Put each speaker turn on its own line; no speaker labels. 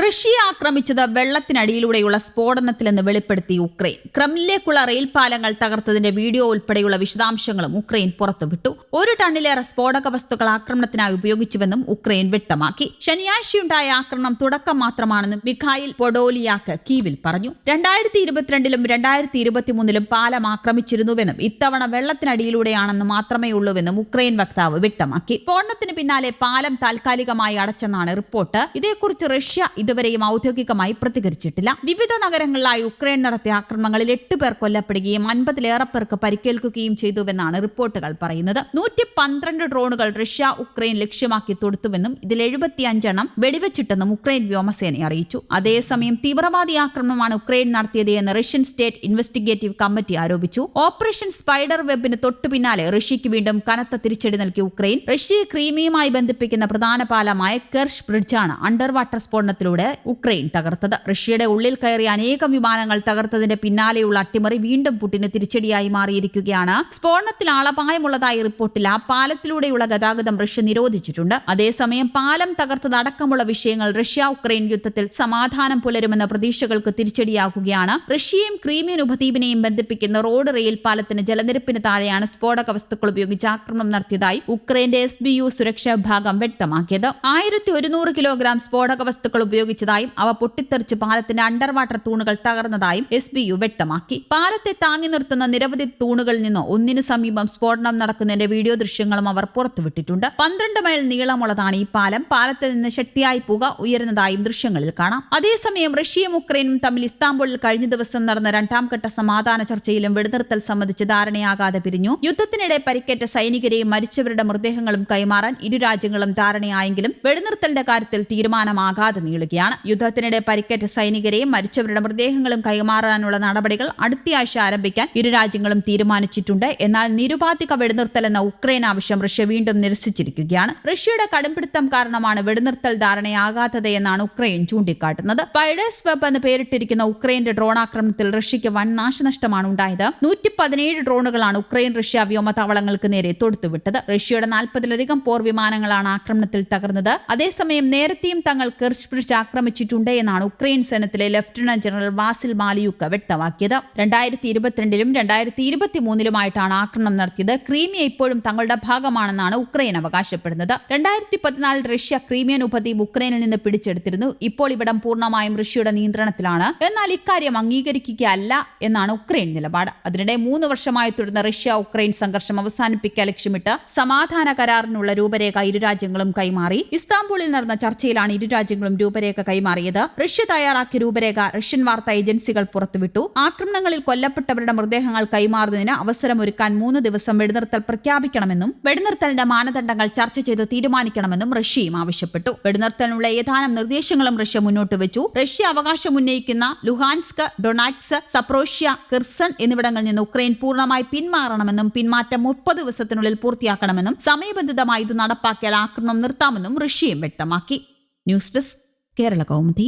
റഷ്യയെ ആക്രമിച്ചത് വെള്ളത്തിനടിയിലൂടെയുള്ള സ്ഫോടനത്തിലെന്ന് വെളിപ്പെടുത്തി ഉക്രൈൻ. ക്രമിലേക്കുള്ള റെയിൽ പാലങ്ങൾ തകർത്തതിന്റെ വീഡിയോ ഉൾപ്പെടെയുള്ള വിശദാംശങ്ങളും ഉക്രൈൻ പുറത്തുവിട്ടു. ഒരു ടണ്ണിലേറെ സ്ഫോടക വസ്തുക്കൾ ആക്രമണത്തിനായി ഉപയോഗിച്ചുവെന്നും ഉക്രൈൻ വ്യക്തമാക്കി. ശനിയാഴ്ചയുണ്ടായ ആക്രമണം തുടക്കം മാത്രമാണെന്നും മിഖായിൽ പൊഡോലിയാക്ക് കീവിൽ പറഞ്ഞു. രണ്ടായിരത്തി ഇരുപത്തിരണ്ടിലും രണ്ടായിരത്തി ഇരുപത്തിമൂന്നിലും പാലം ആക്രമിച്ചിരുന്നുവെന്നും ഇത്തവണ വെള്ളത്തിനടിയിലൂടെയാണെന്ന് മാത്രമേ ഉള്ളൂവെന്നും ഉക്രൈൻ വക്താവ് വ്യക്തമാക്കി. സ്ഫോടനത്തിന് പിന്നാലെ പാലം താൽക്കാലികമായി അടച്ചെന്നാണ് റിപ്പോർട്ട്. ഇതേക്കുറിച്ച് റഷ്യ ഇതുവരെയും ഔദ്യോഗികമായി പ്രതികരിച്ചിട്ടില്ല. വിവിധ നഗരങ്ങളിലായി ഉക്രൈൻ നടത്തിയ ആക്രമണങ്ങളിൽ എട്ട് പേർ കൊല്ലപ്പെടുകയും അൻപതിലേറെ പേർക്ക് പരിക്കേൽക്കുകയും ചെയ്തുവെന്നാണ് റിപ്പോർട്ടുകൾ പറയുന്നത്. നൂറ്റി പന്ത്രണ്ട് ഡ്രോണുകൾ റഷ്യ ഉക്രൈൻ ലക്ഷ്യമാക്കി തൊടുത്തുവെന്നും ഇതിൽ എഴുപത്തിയഞ്ചെണ്ണം വെടിവെച്ചിട്ടെന്നും ഉക്രൈൻ വ്യോമസേന അറിയിച്ചു. അതേസമയം തീവ്രവാദി ആക്രമണമാണ് ഉക്രൈൻ നടത്തിയത് എന്ന് റഷ്യൻ സ്റ്റേറ്റ് ഇൻവെസ്റ്റിഗേറ്റീവ് കമ്മിറ്റി ആരോപിച്ചു. ഓപ്പറേഷൻ സ്പൈഡർ വെബിന് തൊട്ടു പിന്നാലെ റഷ്യയ്ക്ക് വീണ്ടും കനത്ത തിരിച്ചടി നൽകിയ ഉക്രൈൻ. റഷ്യയെ ക്രീമിയുമായി ബന്ധിപ്പിക്കുന്ന പ്രധാന പാലമായ കെർഷ് ബ്രിഡ്ജാണ് അണ്ടർ വാട്ടർ സ്ഫോടനത്തിലൂടെ ഉക്രൈൻ തകർത്തത്. റഷ്യയുടെ ഉള്ളിൽ കയറി അനേകം വിമാനങ്ങൾ തകർത്തതിന്റെ പിന്നാലെയുള്ള അട്ടിമറി വീണ്ടും പുട്ടിന് തിരിച്ചടിയായി മാറിയിരിക്കുകയാണ്. സ്ഫോടനത്തിൽ ആളപായമുള്ളതായി റിപ്പോർട്ടില്ല പാലത്തിലൂടെയുള്ള ഗതാഗതം റഷ്യ നിരോധിച്ചിട്ടുണ്ട്. അതേസമയം പാലം തകർത്തതടക്കമുള്ള വിഷയങ്ങൾ റഷ്യ ഉക്രൈൻ യുദ്ധത്തിൽ സമാധാനം പുലരുമെന്ന പ്രതീക്ഷകൾക്ക് തിരിച്ചടിയാകുകയാണ്. റഷ്യയും ക്രീമിയൻ ഉപദ്വീപിനെയും ബന്ധിപ്പിക്കുന്ന റോഡ് റെയിൽ പാലത്തിന് ജലനിരപ്പിന് താഴെയാണ് സ്ഫോടക വസ്തുക്കൾ ഉപയോഗിച്ച് ആക്രമണം നടത്തിയതായി ഉക്രൈന്റെ എസ് ബി യു സുരക്ഷാ വിഭാഗം വ്യക്തമാക്കിയത്. ആയിരത്തി ഒരുന്നൂറ് കിലോഗ്രാം സ്ഫോടക വസ്തുക്കൾ ഉപയോഗിച്ചതായും അവ പൊട്ടിത്തെറിച്ച് പാലത്തിന്റെ അണ്ടർ വാട്ടർ തൂണുകൾ തകർന്നതായും എസ് ബി യു വ്യക്തമാക്കി. പാലത്തെ താങ്ങി നിർത്തുന്ന നിരവധി തൂണുകളിൽ നിന്ന് ഒന്നിനു സമീപം സ്ഫോടനം നടക്കുന്നതിന്റെ വീഡിയോ ദൃശ്യങ്ങളും അവർ പുറത്തുവിട്ടിട്ടുണ്ട്. പന്ത്രണ്ട് മൈൽ നീളമുള്ളതാണ് ഈ പാലം. പാലത്തിൽ നിന്ന് ശക്തിയായി പുക ഉയരുന്നതായും ദൃശ്യങ്ങളിൽ കാണാം. അതേസമയം റഷ്യയും ഉക്രൈനും തമ്മിൽ ഇസ്താംബുളിൽ കഴിഞ്ഞ ദിവസം നടന്ന രണ്ടാം ഘട്ട സമാധാന ചർച്ചയിലും വെടിനിർത്തൽ സംബന്ധിച്ച് ധാരണയാകാതെ പിരിഞ്ഞു. യുദ്ധത്തിനിടെ പരിക്കേറ്റ സൈനികരെയും മരിച്ചവരുടെ മൃതദേഹങ്ങളും കൈമാറാൻ ഇരു രാജ്യങ്ങളും ധാരണയായെങ്കിലും വെടിനിർത്തലിന്റെ കാര്യത്തിൽ തീരുമാനമാകാതെ നീളുകയാണ്. യുദ്ധത്തിനിടെ പരിക്കേറ്റ സൈനികരെയും മരിച്ചവരുടെ മൃതദേഹങ്ങളും കൈമാറാനുള്ള നടപടികൾ അടുത്തയാഴ്ച ആരംഭിക്കാൻ ഇരു രാജ്യങ്ങളും തീരുമാനിച്ചിട്ടുണ്ട്. എന്നാൽ നിരുപാധിക വെടിനിർത്തൽ എന്ന ഉക്രൈൻ ആവശ്യം റഷ്യ വീണ്ടും നിരസിച്ചിരിക്കുകയാണ്. റഷ്യയുടെ കടുംപിടുത്തം കാരണമാണ് വെടിനിർത്തൽ ധാരണയാകാത്തത് എന്നാണ് ഉക്രൈൻ ചൂണ്ടിക്കാട്ടുന്നത്. പൈഡേഴ്സ് വെബ് എന്ന് പേരിട്ടിരിക്കുന്ന ഉക്രൈന്റെ ഡ്രോൺ ആക്രമണത്തിൽ റഷ്യയ്ക്ക് വൻ നാശനഷ്ടമാണ് ഉണ്ടായത്. നൂറ്റി പതിനേഴ് ഡ്രോണുകളാണ് ഉക്രൈൻ റഷ്യ വ്യോമതാവളങ്ങൾക്ക് നേരെ തൊടുത്തുവിട്ടത്. റഷ്യയുടെ നാൽപ്പതിലധികം പോർ വിമാനങ്ങളാണ് ആക്രമണത്തിൽ തകർന്നത്. അതേസമയം നേരത്തെയും തങ്ങൾ കെർച്ച് ബ്രിഡ്ജ് ആക്രമിച്ചിട്ടുണ്ട് എന്നാണ് ഉക്രൈൻ സേനത്തിലെ ലഫ്റ്റനന്റ് ജനറൽ വാസിൽ മാലിയുക്ക വ്യക്തമാക്കിയത്. രണ്ടായിരത്തി ഇരുപത്തിരണ്ടിലും രണ്ടായിരത്തി ഇരുപത്തിമൂന്നിലുമായിട്ടാണ് ആക്രമണം നടത്തിയത്. ക്രീമിയ ഇപ്പോഴും തങ്ങളുടെ ഭാഗമാണെന്നാണ് ഉക്രൈൻ അവകാശപ്പെടുന്നത്. രണ്ടായിരത്തി പതിനാലിൽ റഷ്യ ക്രീമിയൻ ഉപദ്വീപ് ഉക്രൈനിൽ നിന്ന് പിടിച്ചെടുത്തിരുന്നു. ഇപ്പോൾ ഇവിടം പൂർണമായും റഷ്യയുടെ നിയന്ത്രണത്തിലാണ്. എന്നാൽ ഇക്കാര്യം അംഗീകരിക്കുകയല്ല എന്നാണ് ഉക്രൈൻ നിലപാട്. അതിനിടെ മൂന്ന് വർഷമായി തുടർന്ന റഷ്യ ഉക്രൈൻ സംഘർഷം അവസാനിപ്പിക്കാൻ ലക്ഷ്യമിട്ട് സമാധാന കരാറിനുള്ള രൂപരേഖ ഇരു രാജ്യങ്ങളും കൈമാറി. ഇസ്താംബൂളിൽ നടന്ന ചർച്ചയിലാണ് ഇരു രാജ്യങ്ങളും രൂപരേഖ കൈമാറിയത്. റഷ്യ തയ്യാറാക്കിയ രൂപരേഖ റഷ്യൻ വാർത്താ ഏജൻസികൾ പുറത്തുവിട്ടു. ആക്രമണങ്ങളിൽ കൊല്ലപ്പെട്ടവരുടെ മൃതദേഹങ്ങൾ കൈമാറുന്നതിന് അവസരമൊരുക്കാൻ മൂന്ന് ദിവസം വെടിനിർത്തൽ പ്രഖ്യാപിക്കണമെന്നും വെടിനിർത്തലിന്റെ മാനദണ്ഡങ്ങൾ ചർച്ച ചെയ്ത് തീരുമാനിക്കണമെന്നും റഷ്യയും ആവശ്യപ്പെട്ടു. വെടിനിർത്തലിനുള്ള ഏതാനും നിർദ്ദേശങ്ങളും റഷ്യ മുന്നോട്ട് വെച്ചു. റഷ്യ അവകാശം ഉന്നയിക്കുന്ന ലുഹാൻസ്ക് ഡൊണാറ്റ്സ് സപ്രോഷ്യ കിർസൺ എന്നിവിടങ്ങളിൽ നിന്ന് ഉക്രൈൻ പൂർണമായി പിന്മാറണമെന്നും പിന്മാറ്റം മുപ്പത് ദിവസത്തിനുള്ളിൽ പൂർത്തിയാക്കണമെന്നും സമയബന്ധിതമായി ഇത് നടപ്പാക്കിയാൽ ആക്രമണം നിർത്താമെന്നും റഷ്യയും വ്യക്തമാക്കി. News desk Kerala Kaumudi